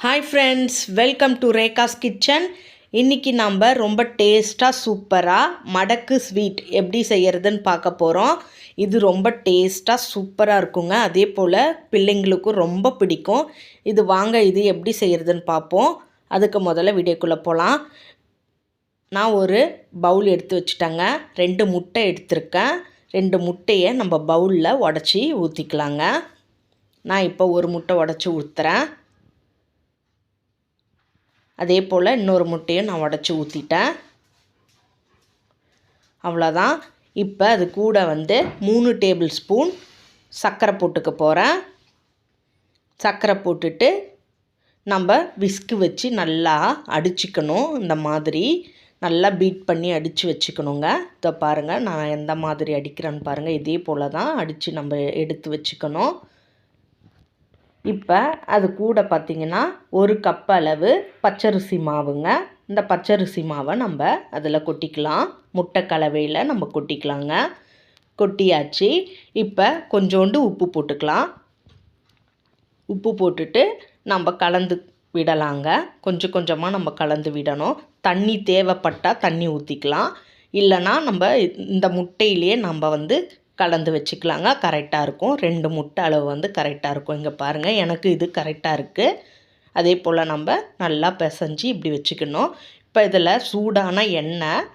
Hi friends welcome to Rekha's kitchen இன்றைக்கி நம்ம ரொம்ப டேஸ்ட்டாக சூப்பராக மடக்கு ஸ்வீட் எப்படி செய்கிறதுன்னு பார்க்க போகிறோம் இது ரொம்ப டேஸ்ட்டாக சூப்பராக இருக்குங்க. அதே போல் பிள்ளைங்களுக்கும் ரொம்ப பிடிக்கும். இது வாங்க இது எப்படி செய்கிறதுன்னு பார்ப்போம். அதுக்கு முதல்ல வீடியோக்குள்ளே போகலாம் நான் ஒரு பவுல் எடுத்து வச்சுட்டேங்க. ரெண்டு முட்டை எடுத்திருக்கேன். ரெண்டு முட்டையை நம்ம பவுலில் உடச்சி ஊற்றிக்கலாங்க நான் இப்போ ஒரு முட்டை உடச்சி ஊற்றுறேன் அதே போல் இன்னொரு முட்டையும் நான் உடச்சி ஊற்றிட்டேன் அவ்வளோதான் இப்போ அது கூட வந்து மூணு டேபிள் ஸ்பூன் சர்க்கரை போட்டுக்க போகிறேன் சர்க்கரை போட்டுட்டு நம்ம விஸ்கு வச்சு நல்லா அடிச்சுக்கணும் இந்த மாதிரி. நல்லா பீட் பண்ணி அடித்து வச்சுக்கணுங்க. இதை பாருங்கள் நான் எந்த மாதிரி அடிக்கிறேன்னு பாருங்கள் இதே போல் தான் அடித்து நம்ம எடுத்து வச்சுக்கணும். இப்போ அது கூட பார்த்திங்கன்னா ஒரு கப் அளவு பச்சரிசி மாவுங்க. இந்த பச்சரிசி மாவை நம்ம அதில் கொட்டிக்கலாம். முட்டை கலவையில் நம்ம கொட்டிக்கலாங்க. கொட்டியாச்சு. இப்போ கொஞ்சோண்டு உப்பு போட்டுக்கலாம். உப்பு போட்டுட்டு நம்ம கலந்து விடலாங்க. கொஞ்சம் கொஞ்சமாக நம்ம கலந்து விடணும். தண்ணி தேவைப்பட்டால் தண்ணி ஊற்றிக்கலாம் இல்லைனா நம்ம இந்த முட்டையிலேயே நம்ம வந்து கலந்து வச்சுக்கலாங்க. கரெக்டாக இருக்கும். ரெண்டு முட்டை அளவு வந்து கரெக்டாக இருக்கும். இங்கே பாருங்கள் எனக்கு இது கரெக்டாக இருக்குது அதே போல் நம்ம நல்லா பிசைஞ்சு இப்படி வச்சுக்கணும். இப்போ இதில் சூடான எண்ணெய்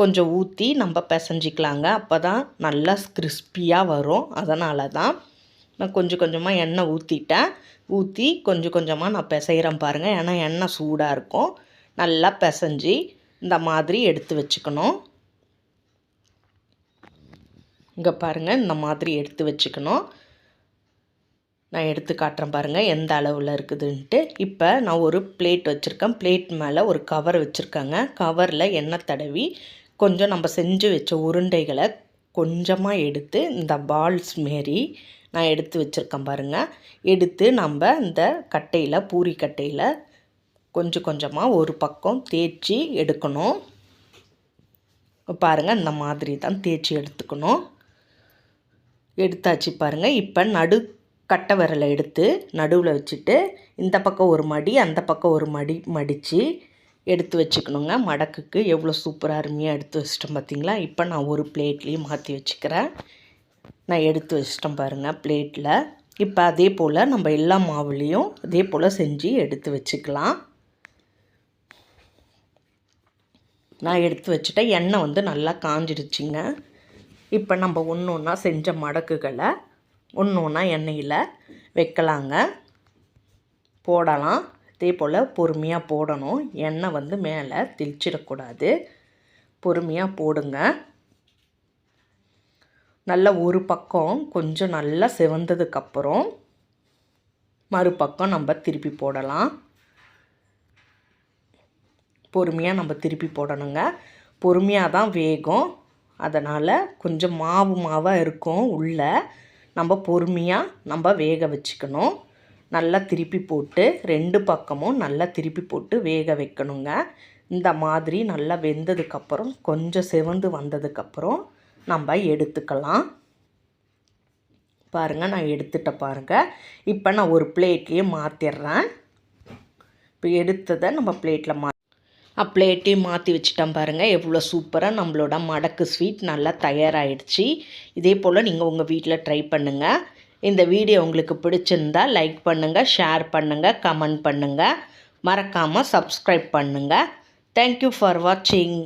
கொஞ்சம் ஊற்றி நம்ம பிசைஞ்சிக்கலாங்க. அப்போ தான் நல்லா கிறிஸ்பியாக வரும். அதனால தான் நான் கொஞ்சம் கொஞ்சமாக எண்ணெய் ஊற்றிட்டேன் ஊற்றி கொஞ்சம் கொஞ்சமாக நான் பிசைகிறேன் பாருங்கள் ஏன்னா எண்ணெய் சூடாக இருக்கும். நல்லா பிசைஞ்சி இந்த மாதிரி எடுத்து வச்சுக்கணும். இங்கே பாருங்கள் இந்த மாதிரி எடுத்து வச்சுக்கணும். நான் எடுத்து காட்டுறேன் பாருங்கள் எந்த அளவில் இருக்குதுன்ட்டு. இப்போ நான் ஒரு பிளேட் வச்சுருக்கேன். பிளேட் மேலே ஒரு கவர் வச்சுருக்கேங்க. கவரில் எண்ணெய் தடவி கொஞ்சம் நம்ம செஞ்சு வச்ச உருண்டைகளை கொஞ்சமாக எடுத்து இந்த பால்ஸ் மாரி நான் எடுத்து வச்சுருக்கேன் பாருங்கள் எடுத்து நம்ம இந்த கட்டையில் பூரி கட்டையில் கொஞ்சம் கொஞ்சமாக ஒரு பக்கம் தேய்ச்சி எடுக்கணும். பாருங்கள் இந்த மாதிரி தான் தேய்ச்சி எடுத்துக்கணும். எடுத்தாச்சு பாருங்கள் இப்போ நடு கட்டை விரலை எடுத்து நடுவில் வச்சுட்டு இந்த பக்கம் ஒரு மடி அந்த பக்கம் ஒரு மடி மடித்து எடுத்து வச்சுக்கணுங்க. மடக்குக்கு எவ்வளோ சூப்பராக அருமையாக எடுத்து வச்சிட்டோம் பார்த்திங்களா இப்போ நான் ஒரு பிளேட்லேயும் மாற்றி வச்சுக்கிறேன். நான் எடுத்து வச்சிட்டேன் பாருங்கள் பிளேட்டில் இப்போ அதே போல் நம்ம எல்லா மாவுலேயும் அதே போல் செஞ்சு எடுத்து வச்சுக்கலாம். நான் எடுத்து வச்சுட்டேன் எண்ணெய் வந்து நல்லா காஞ்சிடுச்சிங்க. இப்போ நம்ம ஒன்று ஒன்றா செஞ்ச மடக்குகளை ஒன்று ஒன்றா எண்ணெயில் வைக்கலாங்க. போடலாம். இதே போல் பொறுமையாக போடணும். எண்ணெய் வந்து மேலே தெளிச்சிடக்கூடாது பொறுமையாக போடுங்க. நல்ல ஒரு பக்கம் கொஞ்சம் நல்லா செவந்ததுக்கப்புறம் மறுபக்கம் நம்ம திருப்பி போடலாம். பொறுமையாக நம்ம திருப்பி போடணுங்க. பொறுமையாக தான் வேகும். அதனால் கொஞ்சம் மாவு மாவாக இருக்கும் உள்ளே. நம்ம பொறுமையாக நம்ம வேக வச்சுக்கணும். நல்லா திருப்பி போட்டு ரெண்டு பக்கமும் நல்லா திருப்பி போட்டு வேக வைக்கணுங்க. இந்த மாதிரி நல்லா வெந்ததுக்கப்புறம் கொஞ்சம் செவந்து வந்ததுக்கப்புறம் நம்ம எடுத்துக்கலாம். பாருங்கள் நான் எடுத்துட்ட பாருங்கள் இப்போ நான் ஒரு பிளேட்லேயே மாற்றிடுறேன் இப்போ எடுத்ததை நம்ம பிளேட்டில் மா பிளேட்டையும் மாற்றி வச்சுட்டேன் பாருங்கள் எவ்வளோ சூப்பராக நம்மளோட மடக்கு ஸ்வீட் நல்லா தயாராகிடுச்சு இதே போல் நீங்கள் உங்கள் வீட்டில் ட்ரை பண்ணுங்கள் இந்த வீடியோ உங்களுக்கு பிடிச்சிருந்தா லைக் பண்ணுங்கள் ஷேர் பண்ணுங்கள் கமெண்ட் பண்ணுங்கள் மறக்காமல் சப்ஸ்கிரைப் பண்ணுங்கள் தேங்க்யூ ஃபார் வாட்சிங்